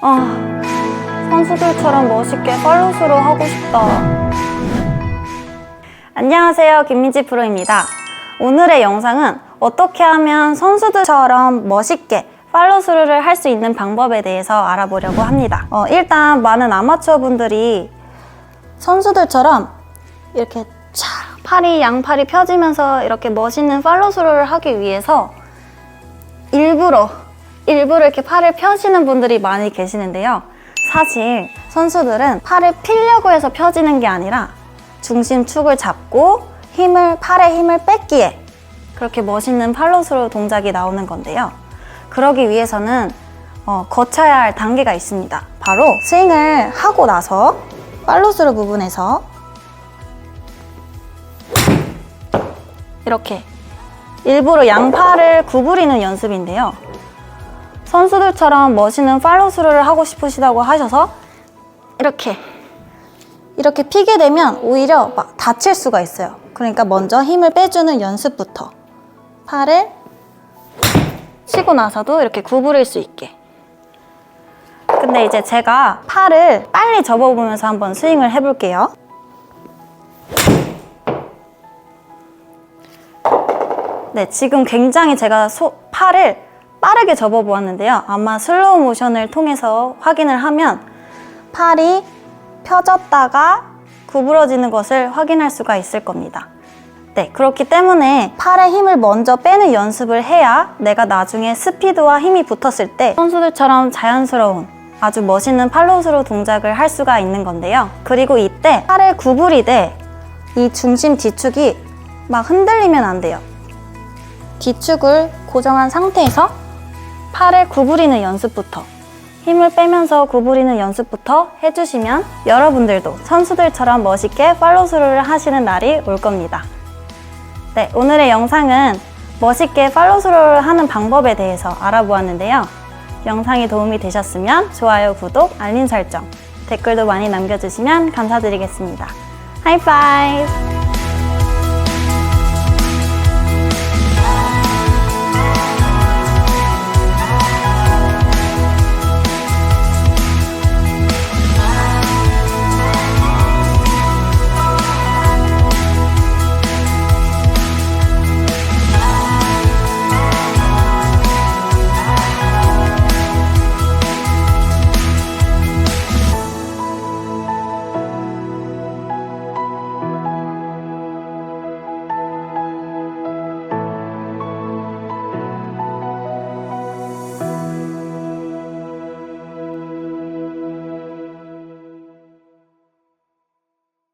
아, 선수들처럼 멋있게 팔로스로 하고 싶다. 안녕하세요. 김민지 프로입니다. 오늘의 영상은 어떻게 하면 선수들처럼 멋있게 팔로스루를 할 수 있는 방법에 대해서 알아보려고 합니다. 어, 일단 많은 아마추어 분들이 선수들처럼 이렇게 차 팔이 양팔이 펴지면서 이렇게 멋있는 팔로스루를 하기 위해서 일부러 일부러 이렇게 팔을 펴시는 분들이 많이 계시는데요. 사실 선수들은 팔을 필려고 해서 펴지는 게 아니라 중심 축을 잡고 힘을 팔에 힘을 뺏기에 그렇게 멋있는 팔로스루 동작이 나오는 건데요. 그러기 위해서는 어, 거쳐야 할 단계가 있습니다. 바로 스윙을 하고 나서 팔로스루 부분에서 이렇게 일부러 양팔을 구부리는 연습인데요. 선수들처럼 멋있는 팔로스루를 하고 싶으시다고 하셔서 이렇게 이렇게 피게 되면 오히려 막 다칠 수가 있어요. 그러니까 먼저 힘을 빼주는 연습부터 팔을 치고 나서도 이렇게 구부릴 수 있게. 근데 이제 제가 팔을 빨리 접어보면서 한번 스윙을 해볼게요. 네, 지금 굉장히 제가 소- 팔을 빠르게 접어보았는데요. 아마 슬로우 모션을 통해서 확인을 하면 팔이 펴졌다가 구부러지는 것을 확인할 수가 있을 겁니다. 네, 그렇기 때문에 팔에 힘을 먼저 빼는 연습을 해야 내가 나중에 스피드와 힘이 붙었을 때 선수들처럼 자연스러운 아주 멋있는 팔로스로 동작을 할 수가 있는 건데요. 그리고 이때 팔을 구부리되 이 중심 뒤축이 막 흔들리면 안 돼요. 뒤축을 고정한 상태에서 팔을 구부리는 연습부터 힘을 빼면서 구부리는 연습부터 해주시면 여러분들도 선수들처럼 멋있게 팔로스루를 하시는 날이 올 겁니다. 네, 오늘의 영상은 멋있게 팔로스루를 하는 방법에 대해서 알아보았는데요. 영상이 도움이 되셨으면 좋아요, 구독, 알림 설정, 댓글도 많이 남겨주시면 감사드리겠습니다. 하이파이브!